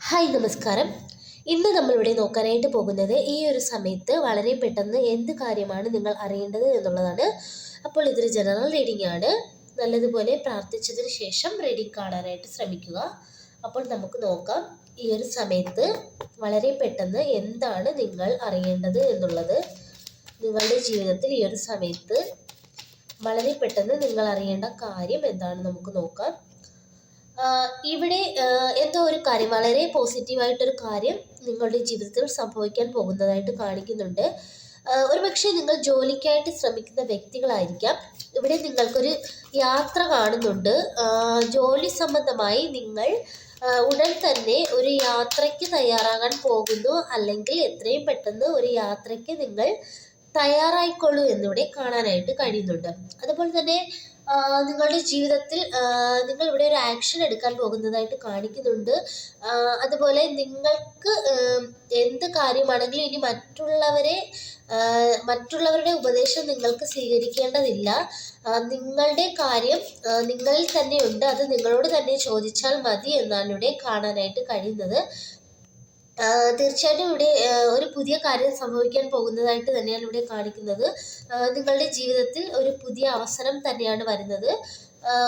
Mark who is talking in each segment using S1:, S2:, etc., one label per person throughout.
S1: Hi നമസ്കാരം. ഇന്ന് നമ്മളിവിടെ നോക്കാനായിട്ട് പോകുന്നത് ഈ ഒരു സമയത്ത് വളരെ പെട്ടെന്ന് എന്ത് കാര്യമാണ് നിങ്ങൾ അറിയേണ്ടത് എന്നുള്ളതാണ്. അപ്പോൾ ഇതൊരു ജനറൽ റീഡിംഗ് ആണ്. നല്ലതുപോലെ പ്രാർത്ഥിച്ചതിന് ശേഷം റീഡിംഗ് കാണാനായിട്ട് ശ്രമിക്കുക. അപ്പോൾ നമുക്ക് നോക്കാം ഈ ഒരു സമയത്ത് വളരെ പെട്ടെന്ന് എന്താണ് നിങ്ങൾ അറിയേണ്ടത് എന്നുള്ളത്. നിങ്ങളുടെ ജീവിതത്തിൽ ഈ ഒരു സമയത്ത് വളരെ പെട്ടെന്ന് നിങ്ങൾ അറിയേണ്ട കാര്യം എന്താണ് നമുക്ക് നോക്കാം. ഇവിടെ എന്തോ ഒരു കാര്യം വളരെ പോസിറ്റീവായിട്ടൊരു കാര്യം നിങ്ങളുടെ ജീവിതത്തിൽ സംഭവിക്കാൻ പോകുന്നതായിട്ട് കാണിക്കുന്നുണ്ട്. ഒരുപക്ഷെ നിങ്ങൾ ജോലിക്കായിട്ട് ശ്രമിക്കുന്ന വ്യക്തികളായിരിക്കാം. ഇവിടെ നിങ്ങൾക്കൊരു യാത്ര കാണുന്നുണ്ട്. ജോലി സംബന്ധമായി നിങ്ങൾ ഉടൻ തന്നെ ഒരു യാത്രയ്ക്ക് തയ്യാറാകാൻ പോകുന്നു. അല്ലെങ്കിൽ എത്രയും പെട്ടെന്ന് ഒരു യാത്രയ്ക്ക് നിങ്ങൾ തയ്യാറായിക്കൊള്ളൂ എന്നിവിടെ കാണാനായിട്ട് കഴിയുന്നുണ്ട്. അതുപോലെ തന്നെ നിങ്ങളുടെ ജീവിതത്തിൽ നിങ്ങൾ ഇവിടെ ഒരു ആക്ഷൻ എടുക്കാൻ പോകുന്നതായിട്ട് കാണിക്കുന്നുണ്ട്. അതുപോലെ നിങ്ങൾക്ക് എന്ത് കാര്യമാണെങ്കിലും ഇനി മറ്റുള്ളവരെ മറ്റുള്ളവരുടെ ഉപദേശം നിങ്ങൾക്ക് സ്വീകരിക്കേണ്ടതില്ല. നിങ്ങളുടെ കാര്യം നിങ്ങളിൽ തന്നെയുണ്ട് അത് നിങ്ങളോട് തന്നെ ചോദിച്ചാൽ മതി എന്നാണ് ഇവിടെ കാണാനായിട്ട് കഴിയുന്നത്. തീർച്ചയായിട്ടും ഇവിടെ ഒരു പുതിയ കാര്യം സംഭവിക്കാൻ പോകുന്നതായിട്ട് തന്നെയാണ് ഇവിടെ കാണിക്കുന്നത്. നിങ്ങളുടെ ജീവിതത്തിൽ ഒരു പുതിയ അവസരം തന്നെയാണ് വരുന്നത്.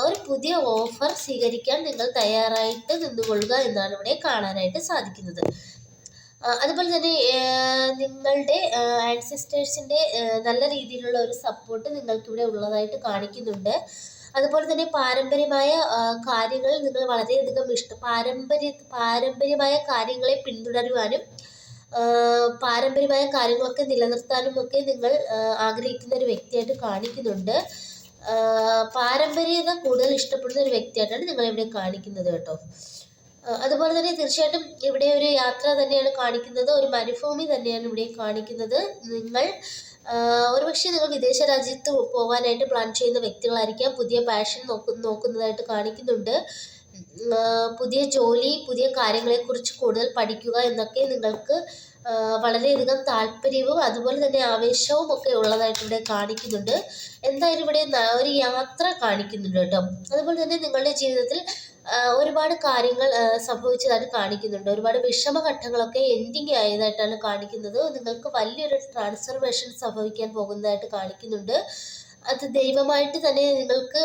S1: ഒരു പുതിയ ഓഫർ സ്വീകരിക്കാൻ നിങ്ങൾ തയ്യാറായിട്ട് നിന്നുകൊള്ളുക എന്നാണ് ഇവിടെ കാണാനായിട്ട് സാധിക്കുന്നത്. അതുപോലെ തന്നെ നിങ്ങളുടെ ആൻസിസ്റ്റേഴ്സിന്റെ നല്ല രീതിയിലുള്ള ഒരു സപ്പോർട്ട് നിങ്ങൾക്കിവിടെ ഉള്ളതായിട്ട് കാണിക്കുന്നുണ്ട്. അതുപോലെ തന്നെ പാരമ്പര്യമായ കാര്യങ്ങൾ നിങ്ങൾ വളരെയധികം ഇഷ്ടം പാരമ്പര്യ പാരമ്പര്യമായ കാര്യങ്ങളെ പിന്തുടരുവാനും പാരമ്പര്യമായ കാര്യങ്ങളൊക്കെ നിലനിർത്താനും ഒക്കെ നിങ്ങൾ ആഗ്രഹിക്കുന്ന ഒരു വ്യക്തിയായിട്ട് കാണിക്കുന്നുണ്ട്. പാരമ്പര്യത കൂടുതൽ ഇഷ്ടപ്പെടുന്ന ഒരു വ്യക്തിയായിട്ടാണ് നിങ്ങൾ ഇവിടെ കാണിക്കുന്നത് കേട്ടോ. അതുപോലെ തന്നെ തീർച്ചയായിട്ടും ഇവിടെ ഒരു യാത്ര തന്നെയാണ് കാണിക്കുന്നത്. ഒരു മരുഭൂമി തന്നെയാണ് ഇവിടെ കാണിക്കുന്നത്. നിങ്ങൾ ഒരുപക്ഷെ നിങ്ങൾ വിദേശ രാജ്യത്ത് പോകാനായിട്ട് പ്ലാൻ ചെയ്യുന്ന വ്യക്തികളായിരിക്കാം. പുതിയ പാഷൻ നോക്കു നോക്കുന്നതായിട്ട് കാണിക്കുന്നുണ്ട്. പുതിയ ജോലി പുതിയ കാര്യങ്ങളെക്കുറിച്ച് കൂടുതൽ പഠിക്കുക എന്നൊക്കെ നിങ്ങൾക്ക് വളരെയധികം താല്പര്യവും അതുപോലെ തന്നെ ആവേശവും ഒക്കെ ഉള്ളതായിട്ട് ഇവിടെ കാണിക്കുന്നുണ്ട്. എന്തായാലും ഇവിടെ ഒരു യാത്ര കാണിക്കുന്നുണ്ട് കേട്ടോ. അതുപോലെ തന്നെ നിങ്ങളുടെ ജീവിതത്തിൽ ഒരുപാട് കാര്യങ്ങൾ സംഭവിച്ചതായിട്ട് കാണിക്കുന്നുണ്ട്. ഒരുപാട് വിഷമഘട്ടങ്ങളൊക്കെ എൻഡിങ് ആയതായിട്ടാണ് കാണിക്കുന്നത്. നിങ്ങൾക്ക് വലിയൊരു ട്രാൻസ്ഫർമേഷൻ സംഭവിക്കാൻ പോകുന്നതായിട്ട് കാണിക്കുന്നുണ്ട്. അത് ദൈവമായിട്ട് തന്നെ നിങ്ങൾക്ക്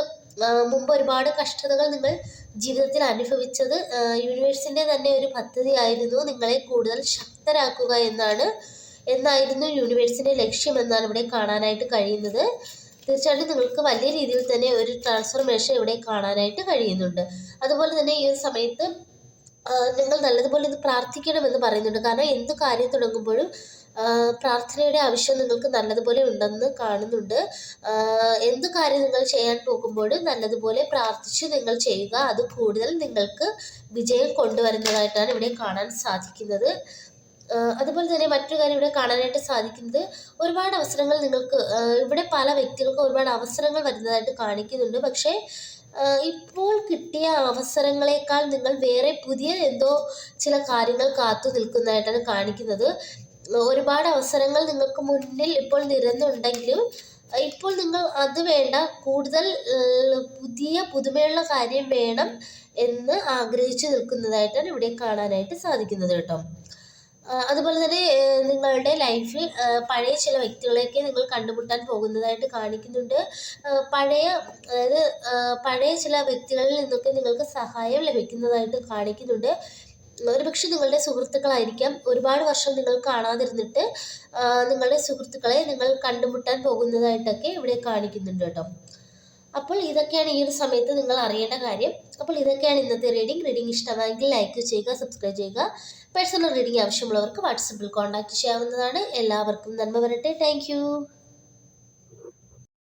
S1: മുമ്പ് ഒരുപാട് കഷ്ടതകൾ നിങ്ങൾ ജീവിതത്തിൽ അനുഭവിച്ചത് യൂണിവേഴ്സിന്റെ തന്നെ ഒരു പദ്ധതി ആയിരുന്നു നിങ്ങളെ കൂടുതൽ ശക്തരാക്കുക എന്നാണ്. എന്നായിരുന്നു യൂണിവേഴ്സിന്റെ ലക്ഷ്യം എന്നാണ് ഇവിടെ കാണാനായിട്ട് കഴിയുന്നത്. തീർച്ചയായിട്ടും നിങ്ങൾക്ക് വലിയ രീതിയിൽ തന്നെ ഒരു ട്രാൻസ്ഫർമേഷൻ ഇവിടെ കാണാനായിട്ട് കഴിയുന്നുണ്ട്. അതുപോലെ തന്നെ ഈ സമയത്ത് നിങ്ങൾ നല്ലതുപോലെ ഇത് പ്രാർത്ഥിക്കണമെന്ന് പറയുന്നുണ്ട്. കാരണം എന്ത് കാര്യം തുടങ്ങുമ്പോഴും പ്രാർത്ഥനയുടെ ആവശ്യം നിങ്ങൾക്ക് നല്ലതുപോലെ ഉണ്ടെന്ന് കാണുന്നുണ്ട്. എന്ത് കാര്യം നിങ്ങൾ ചെയ്യാൻ പോകുമ്പോഴും നല്ലതുപോലെ പ്രാർത്ഥിച്ച് നിങ്ങൾ ചെയ്യുക. അത് കൂടുതൽ നിങ്ങൾക്ക് വിജയം കൊണ്ടുവരുന്നതായിട്ടാണ് ഇവിടെ കാണാൻ സാധിക്കുന്നത്. അതുപോലെ തന്നെ മറ്റൊരു കാര്യം ഇവിടെ കാണാനായിട്ട് സാധിക്കുന്നത് ഒരുപാട് അവസരങ്ങൾ നിങ്ങൾക്ക് ഇവിടെ പല വ്യക്തികൾക്കും ഒരുപാട് അവസരങ്ങൾ വരുന്നതായിട്ട് കാണിക്കുന്നുണ്ട്. പക്ഷേ ഇപ്പോൾ കിട്ടിയ അവസരങ്ങളെക്കാൾ നിങ്ങൾ വേറെ പുതിയ എന്തോ ചില കാര്യങ്ങൾ കാത്തു നിൽക്കുന്നതായിട്ടാണ് കാണിക്കുന്നത്. ഒരുപാട് അവസരങ്ങൾ നിങ്ങൾക്ക് മുന്നിൽ ഇപ്പോൾ നിരന്നുണ്ടെങ്കിലും ഇപ്പോൾ നിങ്ങൾ അത് വേണ്ട കൂടുതൽ പുതിയ പുതുമയുള്ള കാര്യം വേണം എന്ന് ആഗ്രഹിച്ചു നിൽക്കുന്നതായിട്ടാണ് ഇവിടെ കാണാനായിട്ട് സാധിക്കുന്നത് കേട്ടോ. അതുപോലെ തന്നെ നിങ്ങളുടെ ലൈഫിൽ പഴയ ചില വ്യക്തികളെയൊക്കെ നിങ്ങൾ കണ്ടുമുട്ടാൻ പോകുന്നതായിട്ട് കാണിക്കുന്നുണ്ട്. പഴയ അതായത് പഴയ ചില വ്യക്തികളിൽ നിന്നൊക്കെ നിങ്ങൾക്ക് സഹായം ലഭിക്കുന്നതായിട്ട് കാണിക്കുന്നുണ്ട്. ഒരുപക്ഷെ നിങ്ങളുടെ സുഹൃത്തുക്കളായിരിക്കാം. ഒരുപാട് വർഷം നിങ്ങൾ കാണാതിരുന്നിട്ട് നിങ്ങളുടെ സുഹൃത്തുക്കളെ നിങ്ങൾ കണ്ടുമുട്ടാൻ പോകുന്നതായിട്ടൊക്കെ ഇവിടെ കാണിക്കുന്നുണ്ട് കേട്ടോ. അപ്പോൾ ഇതൊക്കെയാണ് ഈ ഒരു സമയത്ത് നിങ്ങൾ അറിയേണ്ട കാര്യം. അപ്പോൾ ഇതൊക്കെയാണ് ഇന്നത്തെ റീഡിംഗ് റീഡിംഗ് ഇഷ്ടമായെങ്കിൽ ലൈക്ക് ചെയ്യുക സബ്സ്ക്രൈബ് ചെയ്യുക. പേഴ്സണൽ റീഡിംഗ് ആവശ്യമുള്ളവർക്ക് വാട്സപ്പിൽ കോൺടാക്ട് ചെയ്യാവുന്നതാണ്. എല്ലാവർക്കും നന്മ വരട്ടെ. താങ്ക്